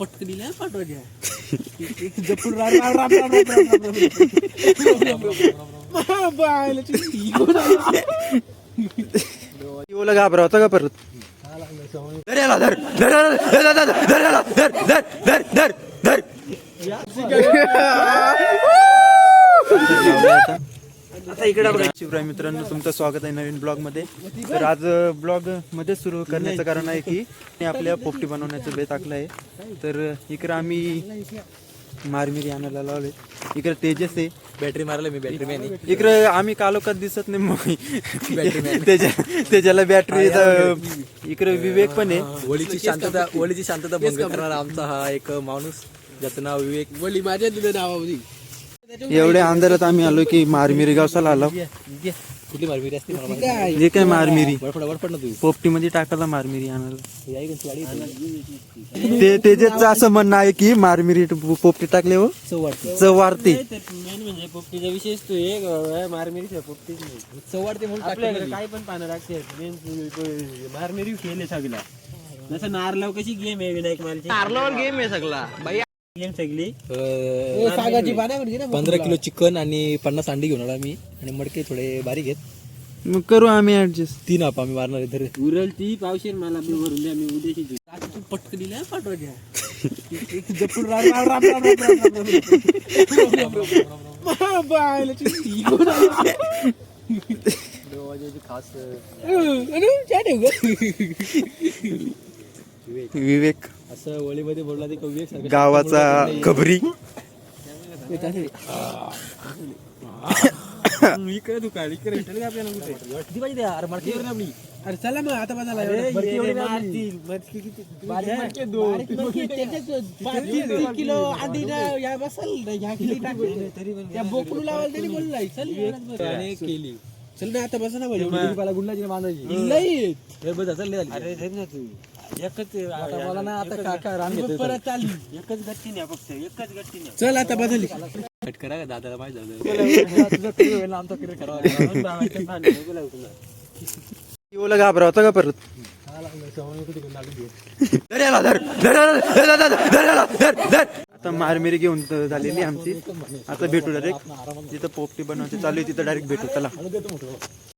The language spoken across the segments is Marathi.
पटकनीला पाठवायच्या जपून राम राम राम राम राम राम घाबरावता का परत धर धर धर धर, धर, धर, धर याला, धर धर धर धर धर आता इकडे बघा शिवराय मित्रांनो तुमचं स्वागत आहे नवीन ब्लॉगमध्ये तर आज ब्लॉगमध्ये सुरू करण्याचं कारण आहे की मी आपल्या पोपटी बनवण्याचं बेत आखलं आहे. तर इकडे आम्ही मारमिरी आणायला लावले. इकडे तेजस आहे. बॅटरी मारले मी बॅटरी मॅन इकडे आम्ही कालोखात दिसत नाही मग त्याच्या त्याच्याला बॅटरी इकडे विवेक पण आहे. वळीची शांतता वळीची शांतता भंग करणारा आमचा हा एक माणूस ज्याचं नाव विवेक. वली माझ्या नावामध्ये एवढ्या अंधारात आम्ही आलो की मारमिरी गावसाला आलो. कुठली मारमिरी असते माहिती काय हे मारमिरी? वडफड वडफड ना तू. पोपटी मध्ये टाकायला मारमिरी आणायला. ही ती? ते तेजसचं असं म्हणणं आहे की मारमिरी पोपटी टाकले हो. चव वाढते मेन म्हणजे पोपटीचा विशेष तो एक मारमेरी पोपटीच नाही. चव वाढते म्हणून काय पण पानं लागते. मेन मारमेरी सगळा. जसं नारलाव कशी गेम आहे विनायक मालची नारलावर गेम आहे सगळा. पंधरा किलो चिकन आणि पन्नास अंडी घेऊन आला मी आणि मडके थोडे बारीक आहेत. मग करू आम्ही ऍडजस्ट तीन आप आम्ही मारणार आहे तर उरल ती पावशेर मला बी भरून द्या मी उद्याची. आता तू पटकनीला पाठवायच्या जपून राम राम राम राम राम राम राम राम. बायला तुझी ego झाली. खास अरे, काय ठेवू गं? विवेक. असं वळीमध्ये बोलला ते कवी गावाचा खबरी चला आता बघायला किलो आधी या बसल तरी बोललाय चल केली. चल ना आता बसा ना भाई नाही हे बघा चल अरे तू. एकच आता मला ना आता काका रान घेतोय परत चालली. एकच गट्टी नाही फक्त एकच गट्टी नाही चल आता बदली. कट करा का दादाला माहिती झालं? तुझं होईल आमचा करावा ओला घाबरावता का परत. आता मारमिरी घेऊन झालेली आमची. आता भेटू डायरेक्ट जिथं पोपटी बनवायची चालू आहे तिथं डायरेक्ट भेटू. चला.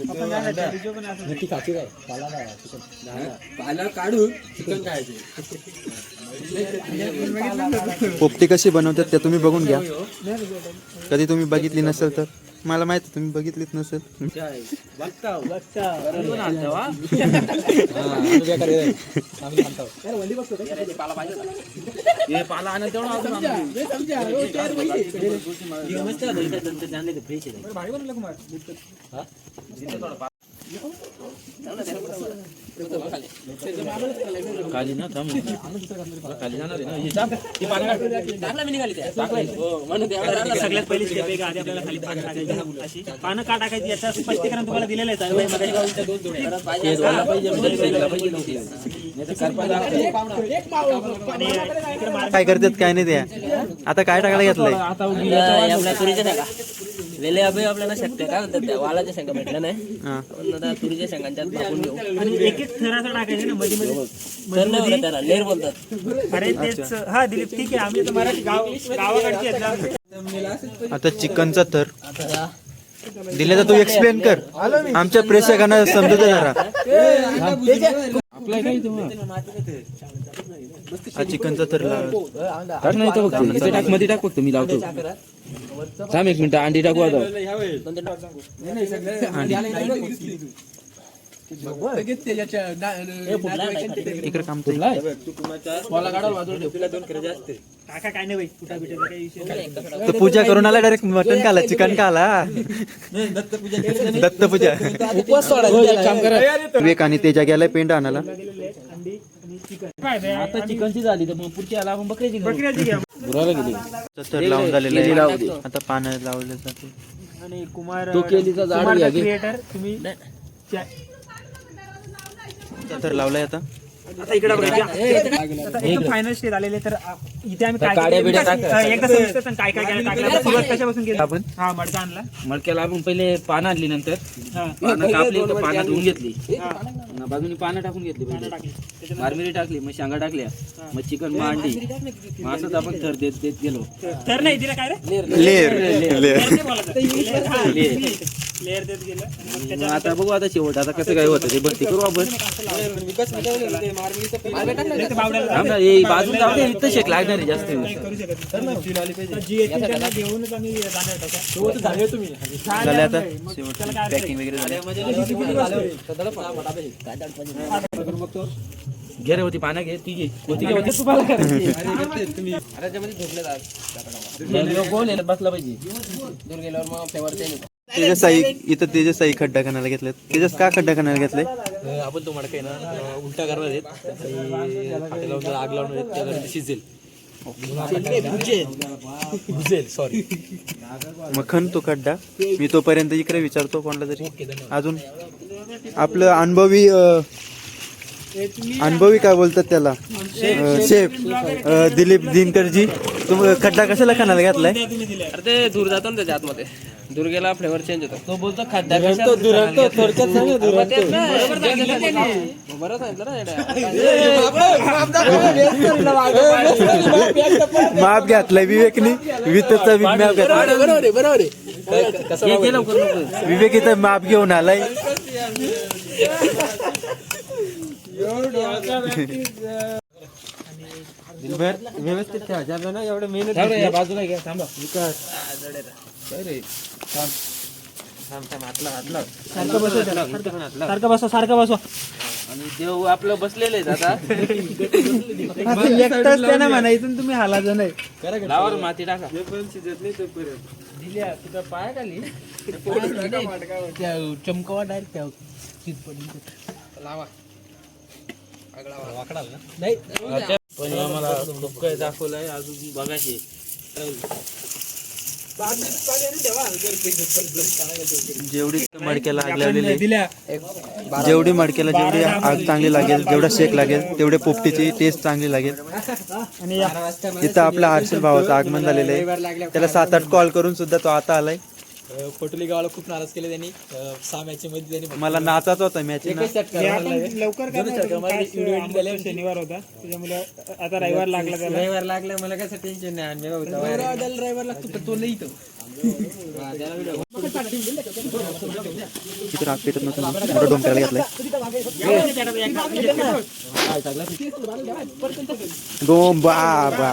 नक्की खाते काय पाला काय चिकन. पाला काढून चिकन खायचे. पोपटी कशी बनवतात ते तुम्ही बघून घ्या. कधी तुम्ही बघितली नसेल तर. मला माहिती आहे, तुम्ही बघितलीच नसेल. खाली ना थांब. खाली जाणार आहे ना पानं टाकला मी निघाली सगळ्यात पहिली का आपल्याला खाली पानं टाकायची पानं का टाकायची स्पष्टीकरण तुम्हाला दिलेलं आहे काय करतात काय नाही त्या आता काय टाकायला घेतलंय आता तुरीच्या टाका वेले अभय आपल्याला शक्य काय म्हणतात त्या वालाच्या शेंगा भेटल्या नाही. हा. आता तुरीच्या शेंगांच्यात भागून घेऊ. आणि एक एक थराचं टाकायचं ना मध्ये मध्ये तर नाही त्याला लेर बोलतात. अरे तेच हा दिलीप ठीक आहे. आम्ही तर मराठी गाव गावाकडची आहेत ना. आता चिकनचा थर. दिले तर तू एक्सप्लेन कर. आमच्या प्रेक्षकांना समजू दे जरा. हा चिकनचा थर लाव. टाक नाही तर फक्त इथे टाकमध्ये टाक फक्त मी लावतो. थांब एक मिनिट अंडी टाकू आता. इकडे काम तर पूजा करून आला डायरेक्ट मटन खाला चिकन खाला. दत्त पूजा उपवास सोडायचा काम करा. विवेक आणि तेजा गेलाय पेंड आणायला. अंडी आणि आता चिकनची झाली तर मग पुढची आला आपण बकऱ्याची करू. बकऱ्याची घ्या. गुराला गेली. तर लावून झालेलं आहे. आता पानं लावले जाते आणि कुमार तो केलीचा झाड घ्या. क्रिएटर तुम्ही तर लावलाय आता. आता इकडे फायनल स्टेज आलेले तर इथे आम्ही काय एकदा- सविस्तर काय काय काय टाकलं. आता सुरुवात कशापासून केली? आपण? हा मडका आणला. मडक्याला आपण पहिले पानं आणली नंतर. हा. पानं कापली पानं धुवून घेतली. बाजूनी पानं टाकून घेतली पानं. टाकली. त्याच्यानंतर मारमिरी टाकली मग शेंगा टाकल्या मग चिकन मग अंडी मग असंच आपण थर देत देत गेलो. तर नाही दिला काय रे? लेर. लेर. लेअर नाही बोलायचं. लेअर हा, लेअर. लेअर देत गेलं. आणि मग मग आता बघू आता शेवट आता कसं काय होतं ते भरती करू आपण. त्याच्या बावड्याला थांब ना, हे बाजून जाऊ दे इथं शेक लागणार आहे जास्त करू शकत. नाही. जी येतील त्यांना घेऊनच आम्ही जाणार होतो का? झाले आता. शेवट पॅकिंग वगैरे झाले घे रे होती पानं घे ती घे. होती घे होती? ना, बसला पाहिजे त्याच्या साई इथं त्याच्या साई खड्डा खाण्याला घेतले त्याच्यात का खड्डा खाण्याला घेतले आपण तो मडका आहे ना उलटा करणार आहेत. फाटे लावून आग आहेत त्याला ते शिजेल. भुजेल सॉरी मग खण तो खड्डा. मी तोपर्यंत इकडे विचारतो कोणाला तरी. अजून? आपलं अनुभवी अनुभवी काय बोलतात त्याला? शेफ दिलीप दिनकरजी. तुम खड्डा कशाला खाण्याला घातलाय? अरे ते दूर जातो ना त्याच्या आतमध्ये. दूर गेला फ्लेवर चेंज होतो. तो बोलतो खड्डा दुरंतो थोडक्यात बरं सांगितलं माप घातलाय विवेकनी. विवेकचा माप घातलाय. बरोबर आहे बरोबर विवेक इथं माप घेऊन आलाय. व्यवस्थित ठेवा. ना एवढं मेहनत थांब रे, या बाजूला घ्या थांबा. सारखं बसवा सारखं बसवा. आणि देव आपलं बसलेलं आहे आता एकटाच त्यांना म्हणायचं तुम्ही हालाचं नाही लावर माती टाका. दिल्या तुझ्या पाया खाली. चमकवा डायरेक्ट पण आम्हाला खूप काही दाखवलंय. अजून बघायचे. जेवढी मडक्याला आग लावलेली आहे, जेवढी मडक्याला जेवढी आग चांगली लागेल जेवढा शेक लागेल तेवढे पोपटीची टेस्ट चांगली लागेल. इथं आपल्या हर्षल भावाचं आगमन झालेलं आहे. त्याला सात आठ कॉल करून सुद्धा तो आता आलाय. फोटोली गावाला खूप नाराज केले त्यांनी. सहा मॅच मध्ये त्यांनी मला नाचाच होता मॅच लवकर शनिवार होता. त्याच्यामुळे आता रविवार लागला त्याला. रविवार लागला. मला कसं टेन्शन नाही. आणि रविवार लागतो तो नाही इथं. तिथं राग पेटत नव्हतं. ना. मोठा डोंगराला घेतलाय. दोन बा बा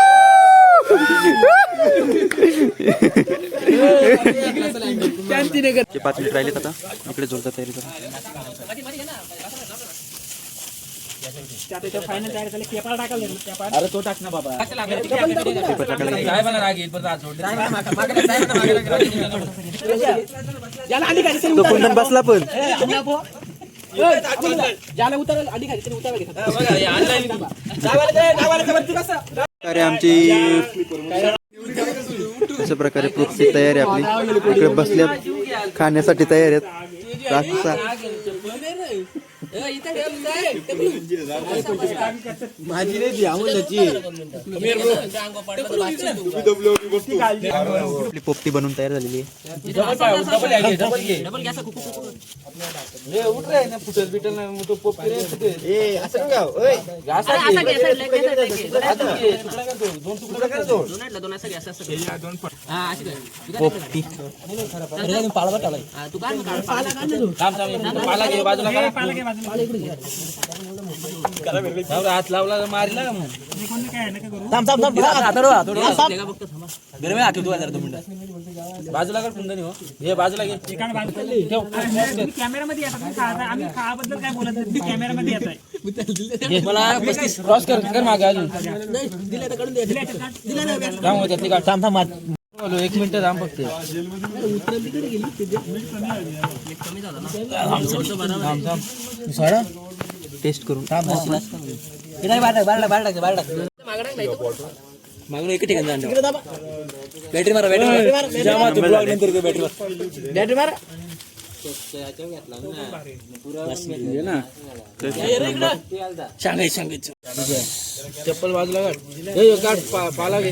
पाच मिनिट राहिलेत आता इकडे जोरदार तयारी करा आता इथं फायनल तयार झाले पेपर टाकायला लागले, पेपर. अरे तो टाक ना बाबा पेपर टाकायला घे. काय बना राग येईल पण आज जोडले. याला आली का? तो कुंदन बसला पण ज्याला उतरल आली खाली त्याने उतरायला घेतलं. आमची अशा प्रकारे पोपटी तयारी आपली इकडे बसल्यात खाण्यासाठी तयार आहेत रातचा आपली पोपटी बनवून तयार झालेली तो पोपटी थांब, थांब, इथं पाला घे, बाजूला. ए, काढ. पाला घे बाजूला. हात लावला तर मारला का मग मी कोणी काय नका करू बाजूला कर कुंदनी हो हे बाजूला घे एका बाजूला ठेव कॅमेरामध्ये येतात ना खायचं. आम्ही खायाबद्दल काय बोलत नाही तुम्ही कॅमेरामध्ये येत आहे मला पस्तीस क्रॉस कर कर मागे अजून थांब हो, त्यातली काढ. थांब थांब मार. बोलो, एक मिनिट थांब. सोडा. टेस्ट करून. मागणं एक ठिकाणी बॅटरी मारा बॅटरी मारा. तू ब्लॉग नंतर बॅटरी मार. बॅटरी मारा. सांगाय सांगायचं. चप्पल बाजूला काढ. पाला घे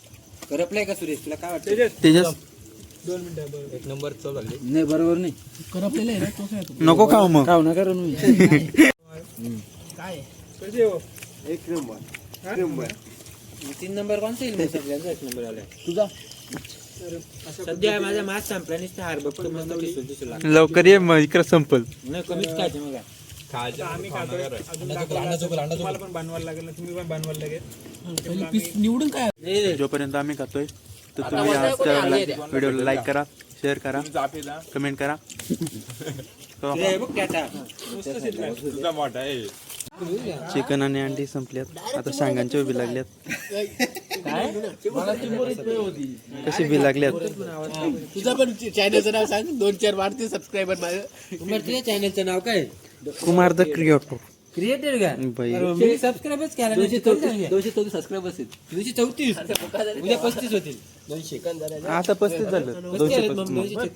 करपलाय का सुरेश? तुला काय वाटतं? तेजस. एक नंबर चव लागली नाही बरोबर नाही. करपलेलं आहे ना तो काय नको खाऊ मग. खाऊ नका रे तुम्ही. तीन नंबर कोणता येईल मग सगळ्यांचा? एक नंबर आलाय. तुझा? सध्या माझ्या मास संपला नुसतं हार बघतो मस्त लागला. लवकर ये मग इकडे संपल. नाही कमीच खायचे मग तुम्हाला पण बनवायला लागेल ना, तुम्ही पण बनवायला लागेल. पहिले पीस निवडून काय जोपर्यंत आम्ही खातोय तर तुम्ही आजच्या व्हिडिओला लाईक करा शेअर करा कमेंट करा. चिकन आणि अंडी संपल्यात. आता शांगांच्या उभी लागल्यात. कशी बी लागल्यात? तुझं पण चॅनलचं नाव सांग. दोन चार वाढते सबस्क्रायबर माझं. तुमच्या चॅनलचं नाव काय? कुमार द क्रिएटर क्रिएटर का? बाई. मी सबस्क्राईबच केला दोनशे चौतीस दोनशे चौतीस सबस्क्राईब असेल दोनशे चौतीस? उद्या पस्तीस होतील. आता पस्तीस झालं. दोनशे पस्तीस. दोनशे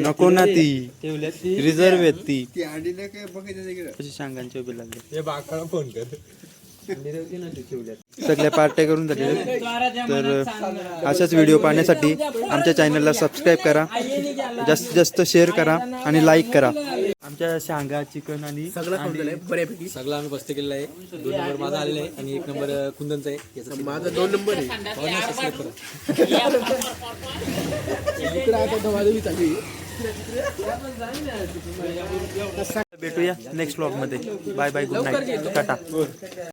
नको ना ती. रिझर्व आहेत ती. कशी उभी लागली. सगळ्या पार्ट्या करून झालेल्या तर अशाच व्हिडिओ पाहण्यासाठी आमच्या चॅनलला सबस्क्राईब करा. जास्तीत जास्त शेअर करा आणि लाईक करा. आमच्या शांगा चिकन आणि बऱ्यापैकी. सगळं आम्ही पस्त केलेला आहे. दोन नंबर माझा आलेला आहे आणि एक नंबर कुंदनचा आहे. याचा माझा दोन नंबर आहे. भेटूया नेक्स्ट ब्लॉगमध्ये. Bye bye good night tata